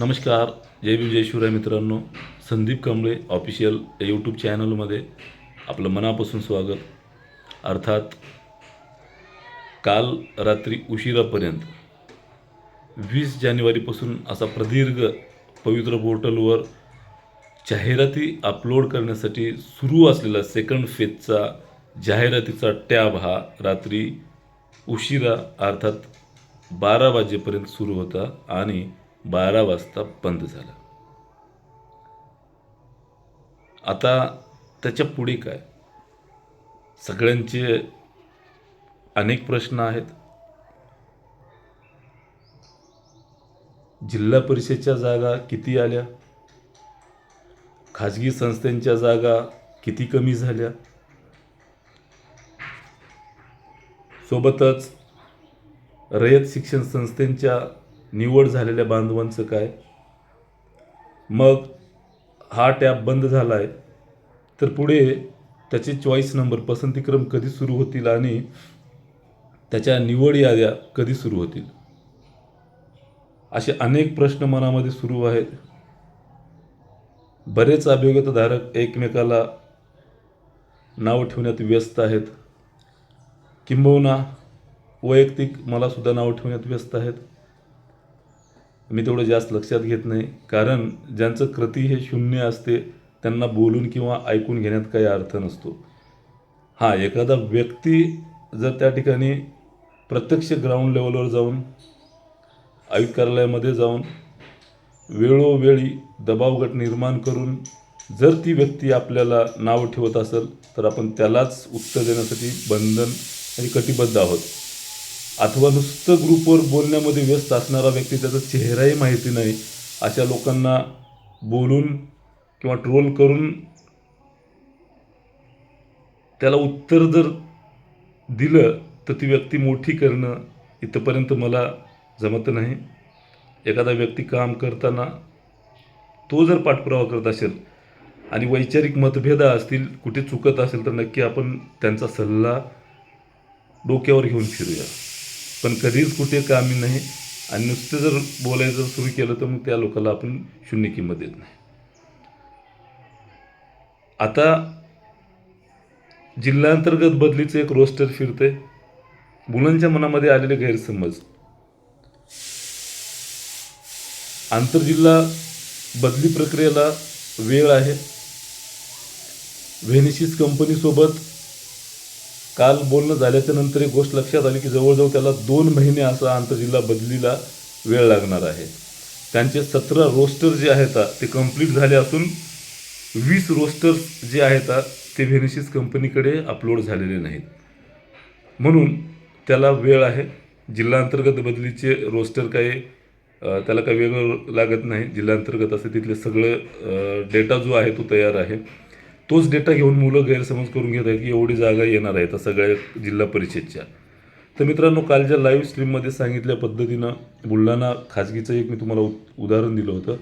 नमस्कार. जय भीम जय शिवराय मित्रांनो. संदीप कांबळे ऑफिशियल या यूट्यूब चॅनलमध्ये आपलं मनापासून स्वागत. अर्थात काल रात्री उशिरापर्यंत वीस जानेवारीपासून असा प्रदीर्घ पवित्र पोर्टलवर जाहिराती अपलोड करण्यासाठी सुरू असलेला सेकंड फेजचा जाहिरातीचा टॅब हा रात्री उशिरा अर्थात बारा वाजेपर्यंत सुरू होता. आणि बारा वाजता बंद झाला. आता त्याच्या पुढे काय? सगळ्यांचे अनेक प्रश्न आहेत. जिल्हा परिषदच्या जागा किती आल्या? खाजगी संस्थांच्या जागा किती कमी झाल्या? सोबतच रयत शिक्षण संस्थेच्या निवड झालेल्या बांधवांचं काय? मग हा टॅब बंद झाला आहे तर पुढे त्याचे चॉईस नंबर पसंतीक्रम कधी सुरू होतील आणि त्याच्या निवड याद्या कधी सुरू होतील? असे अनेक प्रश्न मनामध्ये सुरू आहेत. बरेच अभियोगताधारक एकमेकाला नाव ठेवण्यात व्यस्त आहेत. किंबहुना वैयक्तिक मला सुद्धा ठेवण्यात व्यस्त आहेत. मी तेवढं जास्त लक्षात घेत नाही. कारण ज्यांचं कृती हे शून्य असते त्यांना बोलून किंवा ऐकून घेण्यात काही अर्थ नसतो. हां एखादा व्यक्ती जर त्या ठिकाणी प्रत्यक्ष ग्राउंड लेवलवर जाऊन आयुक्त कार्यालयामध्ये जाऊन वेळोवेळी दबाव गट निर्माण करून जर ती व्यक्ती आपल्याला नाव ठेवत असेल तर आपण त्यालाच उत्तर देण्यासाठी बंधन आणि कटिबद्ध आहोत. अथवा नुसतं ग्रुपवर बोलण्यामध्ये व्यस्त असणारा व्यक्ती त्याचा चेहराही माहिती नाही अशा लोकांना बोलून किंवा ट्रोल करून त्याला उत्तर जर दिलं तर ती व्यक्ती मोठी करणं इथंपर्यंत मला जमत नाही. एखादा व्यक्ती काम करताना तो जर पाठपुरावा करत असेल आणि वैचारिक मतभेद असतील कुठे चुकत असेल तर नक्की आपण त्यांचा सल्ला डोक्यावर घेऊन फिरूया. पण कधीच कुठे कामी नाही. आणि नुसतं जर बोलायचं सुरू केलं तर मग त्या लोकांना आपण शून्य किंमत देत नाही. आता जिल्हांतर्गत बदलीचं एक रोस्टर फिरते मुलांच्या मनामध्ये आलेले गैरसमज. आंतरजिल्हा बदली प्रक्रियेला वेळ आहे. व्हेनिशिस कंपनीसोबत काल बोलणं झाल्याच्यानंतर एक गोष्ट लक्षात आली की जवळजवळ त्याला दोन महिने असा आंतरजिल्हा बदलीला वेळ लागणार आहे. त्यांचे सतरा रोस्टर जे आहेत ते कंप्लीट झाले असून वीस रोस्टर्स जे आहेत ते व्हेनिशिस कंपनीकडे अपलोड झालेले नाहीत. म्हणून त्याला वेळ आहे. जिल्हा अंतर्गत बदलीचे रोस्टर काही त्याला काही वेगळं लागत नाही. जिल्हा अंतर्गत असं तिथले सगळं डेटा जो आहे तो तयार आहे. तोच डेटा घेऊन मुलं गैरसमज करून घेत आहेत की एवढी जागा येणार आहे तर सगळ्या जिल्हा परिषदच्या. तर मित्रांनो कालच्या लाईव्ह स्ट्रीममध्ये सांगितल्या पद्धतीनं बुलढाणा खाजगीचं एक मी तुम्हाला उ- उदाहरण दिलं होतं.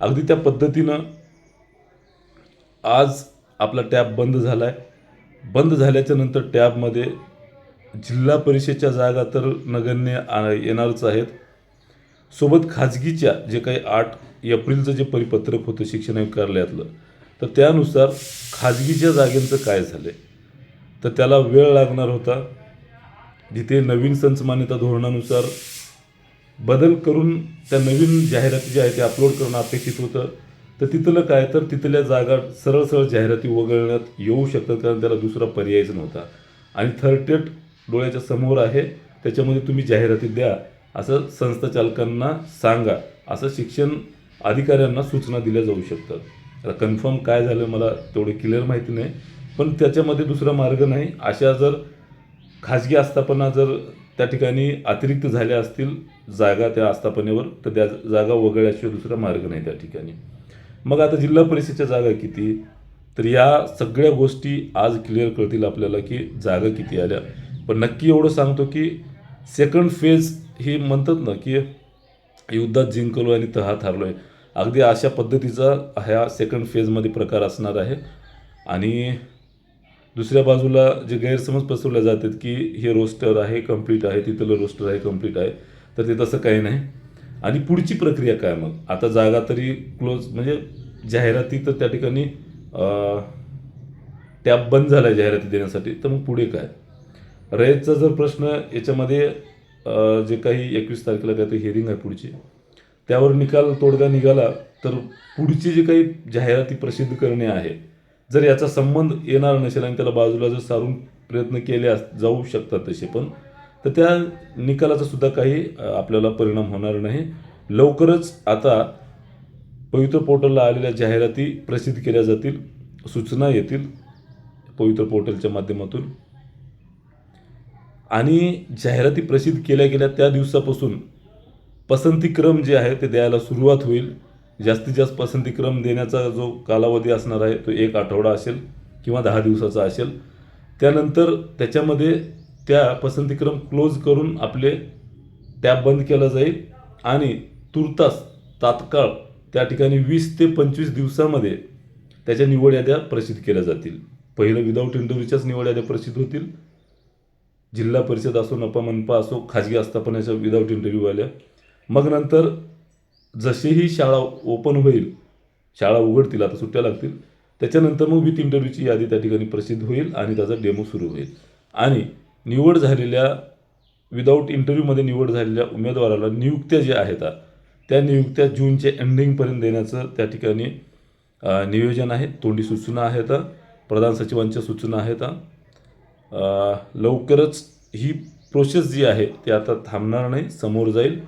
अगदी त्या पद्धतीनं आज आपला टॅब बंद झाला आहे बंद झाल्याच्यानंतर टॅबमध्ये जिल्हा परिषदच्या जागा तर नगण्य येणारच आहेत. सोबत खाजगीच्या जे काही आठ एप्रिलचं जे परिपत्रक होतं शिक्षण कार्यालयातलं तर त्यानुसार खाजगीच्या जागेंचं काय झालं तर त्याला वेळ लागणार होता. जिथे नवीन संच मान्यता धोरणानुसार बदल करून त्या नवीन जाहिराती ज्या आहेत त्या अपलोड करणं अपेक्षित होतं. तर तिथलं काय? तर तिथल्या जागा सरळ सरळ जाहिराती वगळण्यात येऊ शकतात कारण त्याला दुसरा पर्यायच नव्हता. आणि थर्टेट डोळ्याच्या समोर आहे. त्याच्यामध्ये तुम्ही जाहिराती द्या. असं संस्था चालकांना सांगा. असं शिक्षण अधिकाऱ्यांना सूचना दिल्या जाऊ शकतात. आता कन्फर्म काय झालं मला तेवढं क्लिअर माहिती नाही. पण त्याच्यामध्ये दुसरा मार्ग नाही. अशा जर खाजगी आस्थापना जर त्या ठिकाणी अतिरिक्त झाल्या असतील जागा त्या आस्थापनेवर तर त्या जागा वगळल्याशिवाय दुसरा मार्ग नाही त्या ठिकाणी. मग आता जिल्हा परिषदेच्या जागा किती? तर या सगळ्या गोष्टी आज क्लिअर कळतील आपल्याला की जागा किती आल्या. पण नक्की एवढं सांगतो की सेकंड फेज ही म्हणतात ना की युद्धात जिंकलो आणि तहात हारलो आहे अगदी अशा पद्धतीचा ह्या सेकंड फेजमध्ये प्रकार असणार आहे. आणि दुसऱ्या बाजूला जे गैरसमज पसरवले जातात की हे रोस्टर आहे कंप्लीट आहे तिथलं रोस्टर आहे कंप्लीट आहे तर ते तसं काही नाही. आणि पुढची प्रक्रिया काय मग? आता जागा तरी क्लोज म्हणजे जाहिराती तर त्या ठिकाणी टॅब बंद झाला आहे जाहिराती देण्यासाठी तर मग पुढे काय? रयतचा जर प्रश्न याच्यामध्ये जे काही एकवीस तारखेला काहीतरी हिअरिंग आहे पुढची त्यावर निकाल तोडगा निघाला तर पुढची जी काही जाहिराती प्रसिद्ध करणे आहे जर याचा संबंध येणार नसेल आणि त्याला बाजूला जर सारून प्रयत्न केले अस- जाऊ शकतात तसे पण तर त्या निकालाचा सुद्धा काही आपल्याला परिणाम होणार नाही. लवकरच आता पवित्र पोर्टलला आलेल्या जाहिराती प्रसिद्ध केल्या जातील सूचना येतील पवित्र पोर्टलच्या माध्यमातून. आणि जाहिराती प्रसिद्ध केल्या गेल्या त्या दिवसापासून पसंतीक्रम जे आहे ते द्यायला सुरुवात होईल. जास्तीत जास्त पसंतीक्रम देण्याचा जो कालावधी असणार आहे तो एक आठवडा असेल किंवा दहा दिवसाचा असेल. त्यानंतर त्याच्यामध्ये त्या पसंतीक्रम क्लोज करून आपले टॅब बंद केला जाईल आणि तुर्तास तात्काळ त्या ठिकाणी वीस ते पंचवीस दिवसामध्ये त्याच्या निवड याद्या प्रसिद्ध केल्या जातील. पहिलं विदाऊट इंटरव्ह्यूच्याच निवड याद्या प्रसिद्ध होतील. जिल्हा परिषद असो नपा मनपा असो खाजगी आस्थापनाच्या विदाऊट इंटरव्ह्यू आल्या मग नंतर जशीही शाळा ओपन होईल शाळा उघडतील आता सुट्ट्या लागतील त्याच्यानंतर मग विथ इंटरव्ह्यूची यादी त्या ठिकाणी प्रसिद्ध होईल आणि त्याचा डेमो सुरू होईल. आणि निवड झालेल्या विदाऊट इंटरव्ह्यूमध्ये निवड झालेल्या उमेदवाराला नियुक्त्या ज्या आहेत त्या नियुक्त्या जूनच्या एंडिंगपर्यंत देण्याचं त्या ठिकाणी नियोजन आहे. तोंडी सूचना आहेत प्रधान सचिवांच्या सूचना आहेत. लवकरच ही प्रोसेस जी आहे ती आता थांबणार नाही समोर जाईल.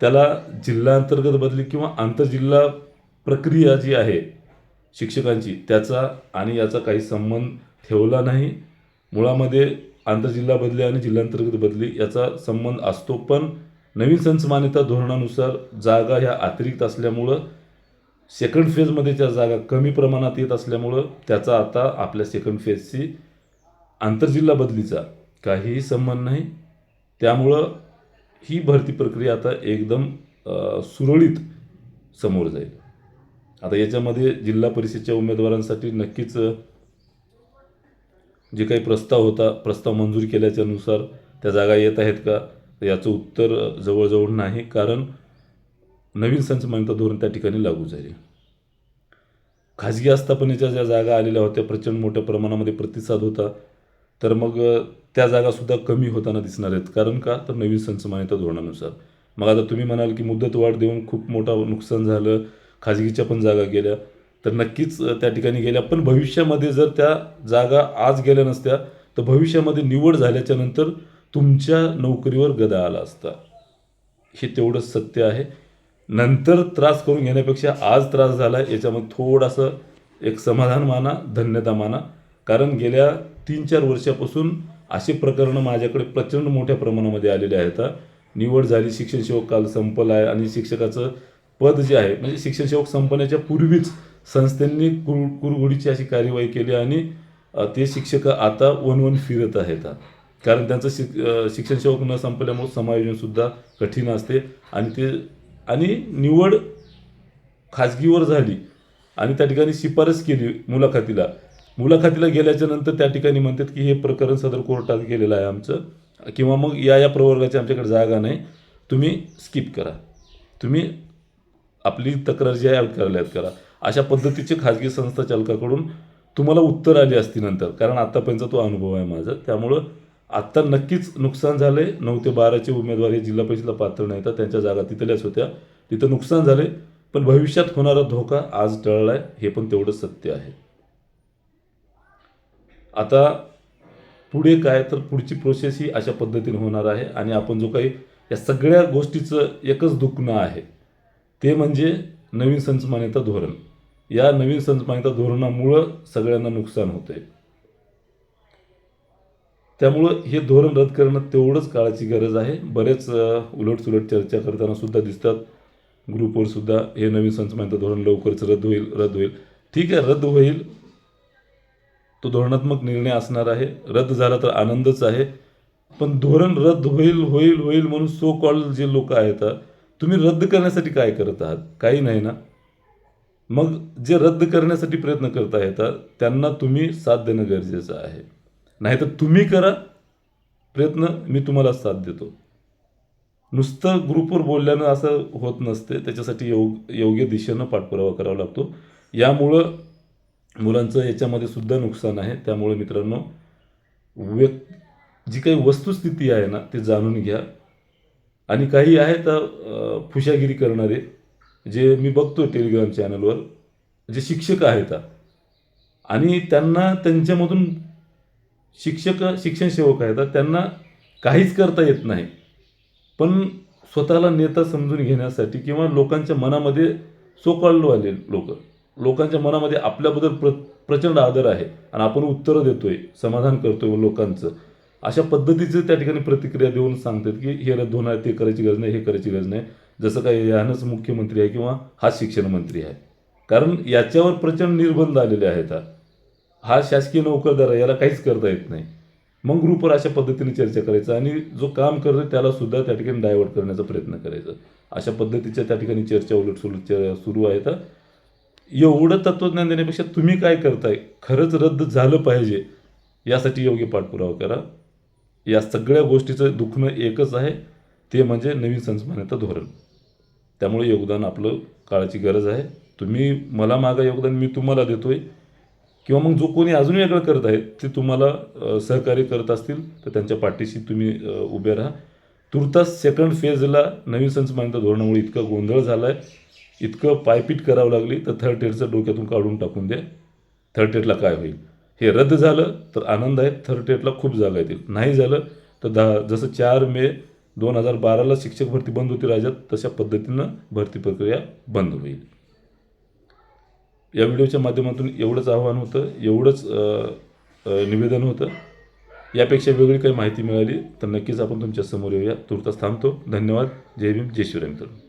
त्याला जिल्हा अंतर्गत बदली किंवा आंतरजिल्हा प्रक्रिया जी आहे शिक्षकांची त्याचा आणि याचा काही संबंध ठेवला नाही. मुळामध्ये आंतरजिल्हा बदली आणि जिल्हांतर्गत बदली याचा संबंध असतो पण नवीन संच मान्यता धोरणानुसार जागा ह्या अतिरिक्त असल्यामुळं सेकंड फेजमध्ये त्या जागा कमी प्रमाणात येत असल्यामुळं त्याचा आता आपल्या सेकंड फेजशी आंतरजिल्हा बदलीचा काहीही संबंध नाही. त्यामुळं ही भरती प्रक्रिया आता एकदम सुरळीत समोर जाईल. आता याच्यामध्ये जिल्हा परिषदच्या उमेदवारांसाठी नक्कीच जे काही प्रस्ताव होता प्रस्ताव मंजूर केल्याच्यानुसार त्या जागा येत आहेत का? याचं उत्तर जवळजवळ नाही. कारण नवीन संचमान्यता धोरण त्या ठिकाणी लागू झाले. खाजगी आस्थापनेच्या ज्या जागा आलेल्या होत्या प्रचंड मोठ्या प्रमाणामध्ये प्रतिसाद होता. तर मग त्या जागासुद्धा कमी होताना दिसणार आहेत. कारण का? तर नवीन संच मान्यता धोरणानुसार. मग आता तुम्ही म्हणाल की मुदतवाढ देऊन खूप मोठं नुकसान झालं खाजगीच्या पण जागा गेल्या तर नक्कीच त्या ठिकाणी गेल्या. पण भविष्यामध्ये जर त्या जागा आज गेल्या नसत्या तर भविष्यामध्ये निवड झाल्याच्यानंतर तुमच्या नोकरीवर गदा आला असता. हे तेवढंच सत्य आहे. नंतर त्रास करून घेण्यापेक्षा आज त्रास झाला याच्यामध्ये थोडासा एक समाधान माना धन्यता माना. कारण गेल्या तीन चार वर्षापासून असे प्रकरणं माझ्याकडे प्रचंड मोठ्या प्रमाणामध्ये आलेले आहेत. निवड झाली शिक्षण सेवक काल संपला आहे आणि शिक्षकाचं पद जे आहे म्हणजे शिक्षण सेवक संपण्याच्या पूर्वीच संस्थांनी कुर कुरघोडीची अशी कार्यवाही केली आणि ते शिक्षक आता वन वन फिरत आहेत. कारण त्यांचं शिक शिक्षण सेवक न संपल्यामुळे समायोजनसुद्धा कठीण असते आणि ते आणि निवड खाजगीवर झाली आणि त्या ठिकाणी शिफारस केली मुलाखतीला. मुलाखतीला गेल्याच्यानंतर त्या ठिकाणी म्हणतात की हे प्रकरण सदर कोर्टात गेलेलं आहे आमचं. किंवा मग या या प्रवर्गाची आमच्याकडे जागा नाही. तुम्ही स्किप करा. तुम्ही आपली तक्रार जी आहे कार्यालयात करा. अशा पद्धतीचे खाजगी संस्था चालकाकडून तुम्हाला उत्तर आली असती नंतर. कारण आत्तापर्यंतचा तो अनुभव आहे माझा. त्यामुळं आत्ता नक्कीच नुकसान झाले नऊ ते बाराचे उमेदवार हे जिल्हा परिषदला पात्र नाही तर त्यांच्या जागा तिथल्याच होत्या. तिथं नुकसान झाले पण भविष्यात होणारा धोका आज टळला आहे हे पण तेवढं सत्य आहे. आता पुढे काय तर पुढची प्रोसेस ही अशा पद्धतीने होणार आहे आणि आपण जो काही या सगळ्या गोष्टीचं एकच दुखणं आहे ते म्हणजे नवीन संचमान्यता धोरण. या नवीन संचमान्यता धोरणामुळं सगळ्यांना नुकसान होतंय. त्यामुळं हे धोरण रद्द करणं तेवढंच काळाची गरज आहे. बरेच उलटसुलट चर्चा करताना सुद्धा दिसतात. ग्रुपवर सुद्धा हे नवीन संचमान्यता धोरण लवकरच रद्द होईल रद्द होईल. ठीक आहे रद्द होईल. तो धोरणात्मक निर्णय असणार आहे. रद्द झाला तर आनंदच आहे. पण धोरण रद्द होईल होईल होईल म्हणून सो कॉल जे लोक आहेत तुम्ही रद्द करण्यासाठी काय करत आहात? काही नाही ना? मग जे रद्द करण्यासाठी प्रयत्न करता येतात त्यांना तुम्ही साथ देणं गरजेचं आहे. नाहीतर तुम्ही करा. प्रयत्न मी तुम्हाला साथ देतो. नुसतं ग्रुपवर बोलल्यानं असं होत नसते. त्याच्यासाठी योग योग्य दिशेनं पाठपुरावा करावा लागतो. यामुळं मुलांचं याच्यामध्ये सुद्धा नुकसान आहे. त्यामुळे मित्रांनो व्यक् जी काही वस्तुस्थिती आहे ना ते जाणून घ्या. आणि काही आहेत अ, फुशागिरी करणारे जे मी बघतो टेलिग्राम चॅनलवर जे शिक्षक आहेत. आणि त्यांना त्यांच्यामधून शिक्षक शिक्षण सेवक आहेत. त्यांना काहीच करता येत नाही. पण स्वतःला नेता समजून घेण्यासाठी किंवा लोकांच्या मनामध्ये सोकाळवाले लोक लोकांच्या मनामध्ये आपल्याबद्दल प्र प्रचंड आदर आहे. आणि आपण उत्तरं देतोय समाधान करतोय लोकांचं. अशा पद्धतीचं त्या ठिकाणी प्रतिक्रिया देऊन सांगतात की हे रद्द होणार ते करायची गरज नाही हे करायची गरज नाही. जसं काही यानंच मुख्यमंत्री आहे किंवा हा शिक्षण मंत्री आहे. कारण याच्यावर प्रचंड निर्बंध आलेले आहेत हा. शासकीय नोकरदार आहे याला काहीच करता येत नाही. मग ग्रुपवर अशा पद्धतीने चर्चा करायचं आणि जो काम करतो त्याला सुद्धा त्या ठिकाणी डायव्हर्ट करण्याचा प्रयत्न करायचा. अशा पद्धतीच्या त्या ठिकाणी चर्चा उलट सुलट सुरू आहेत एवढं तत्त्वज्ञान देण्यापेक्षा तुम्ही काय करताय? खरंच रद्द झालं पाहिजे. यासाठी योग्य पाठपुरावा करा. या सगळ्या गोष्टीचं दुखणं एकच आहे. ते म्हणजे नवीन संस्मान्यता धोरण. त्यामुळे योगदान आपलं काळाची गरज आहे. तुम्ही मला मागा योगदान मी तुम्हाला देतोय. किंवा मग जो कोणी अजून वेगळं करत आहे ते तुम्हाला सहकार्य करत असतील तर त्यांच्या पाठीशी तुम्ही उभे राहा. तुर्तास सेकंड फेजला नवीन संस्मान्यता धोरणामुळे इतका गोंधळ झाला आहे इतकं पायपीट करावं लागली तर थर्ड टेटचं डोक्यातून काढून टाकून द्या थर्ड टेटला काय होईल? हे रद्द झालं तर आनंद आहे. थर्ड टेटला खूप जागा येतील नाही झालं तर दहा जसं चार मे दोन हजार बाराला शिक्षक भरती बंद होती राज्यात तशा पद्धतीनं भरती प्रक्रिया बंद होईल. या व्हिडिओच्या माध्यमातून एवढंच आव्हान होतं एवढंच निवेदन होतं. यापेक्षा वेगळी काही माहिती मिळाली तर नक्कीच आपण तुमच्यासमोर येऊया. तुर्तास थांबतो. धन्यवाद. जय भीम. जय शिवराय मित्रांनो